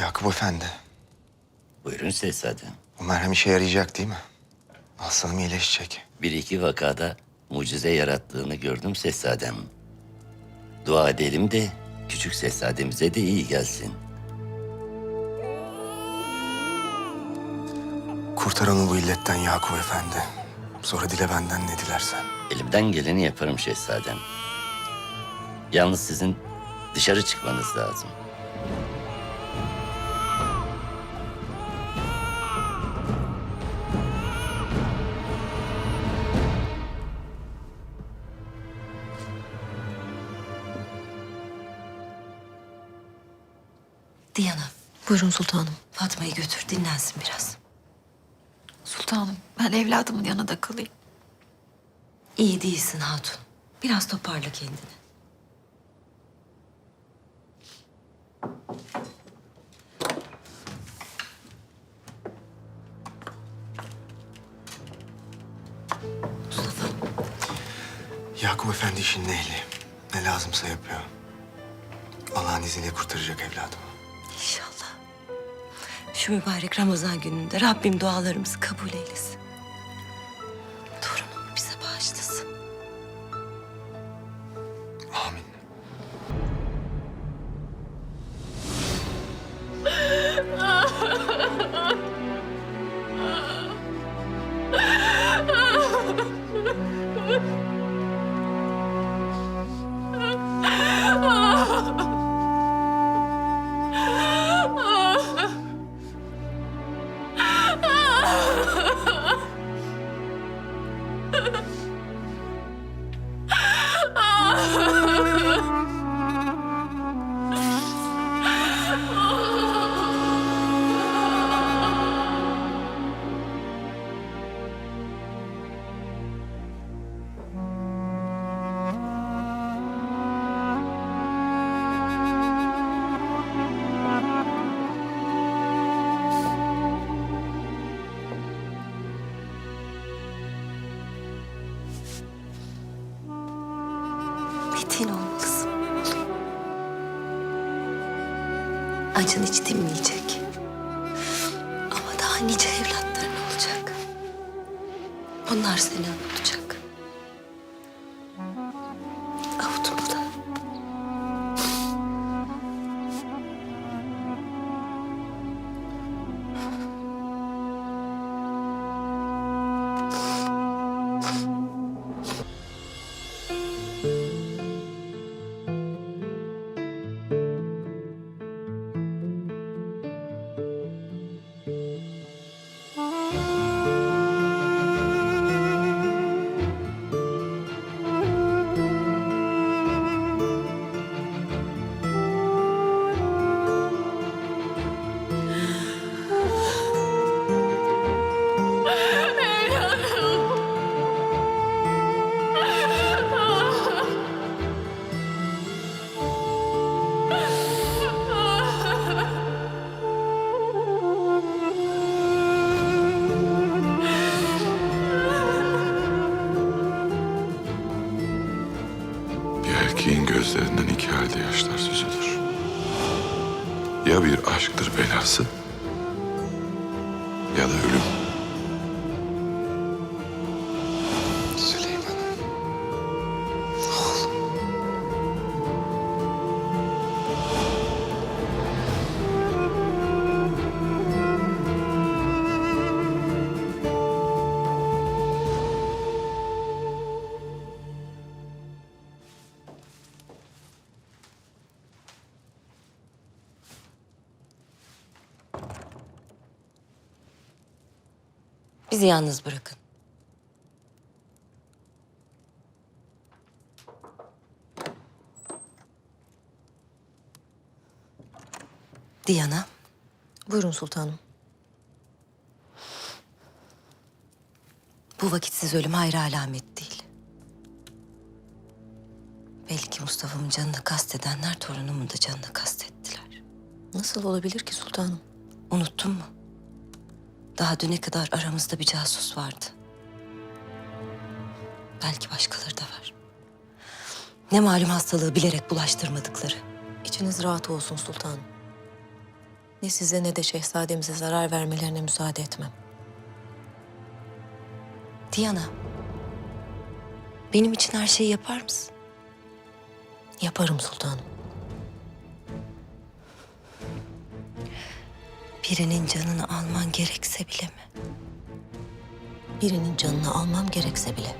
Yakup Efendi. Buyurun şehzadem. Bu merhem işe yarayacak değil mi? Hastalığım iyileşecek. Bir iki vakada mucize yarattığını gördüm şehzadem. Dua edelim de küçük şehzademize de iyi gelsin. Kurtar onu bu illetten Yakup Efendi. Sonra dile benden ne dilersen. Elimden geleni yaparım şehzadem. Yalnız sizin dışarı çıkmanız lazım. Diana, Buyurun sultanım. Fatma'yı götür dinlensin biraz. Sultanım ben evladımın yanında kalayım. İyi değilsin hatun. Biraz toparla kendini. Mustafa, Yakup Efendi işin ehli. Ne lazımsa yapıyor. Allah'ın izniyle kurtaracak evladımı. Şu mübarek Ramazan gününde Rabbim dualarımızı kabul eylesin. Torunumu bize bağışlasın. Amin. Acın hiç dinmeyecek. Ama daha nice evlatların olacak. Onlar seni avutacak. Erkeğin gözlerinden iki halde yaşlar süzülür. Ya bir aşktır belası ya da ölüm. Bizi yalnız bırakın. Diana, Buyurun sultanım. bu vakitsiz ölüm hayra alamet değil. Belki Mustafa'mın canını kastedenler torunumun da canını kastettiler. Nasıl olabilir ki sultanım? Unuttun mu? Daha düne kadar aramızda bir casus vardı. Belki başkaları da var. Ne malum hastalığı bilerek bulaştırmadıkları. İçiniz rahat olsun sultanım. Ne size ne de şehzademize zarar vermelerine müsaade etmem. Diana, benim için her şeyi yapar mısın? Yaparım sultanım. Birinin canını alman gerekse bile mi? Birinin canını almam gerekse bile.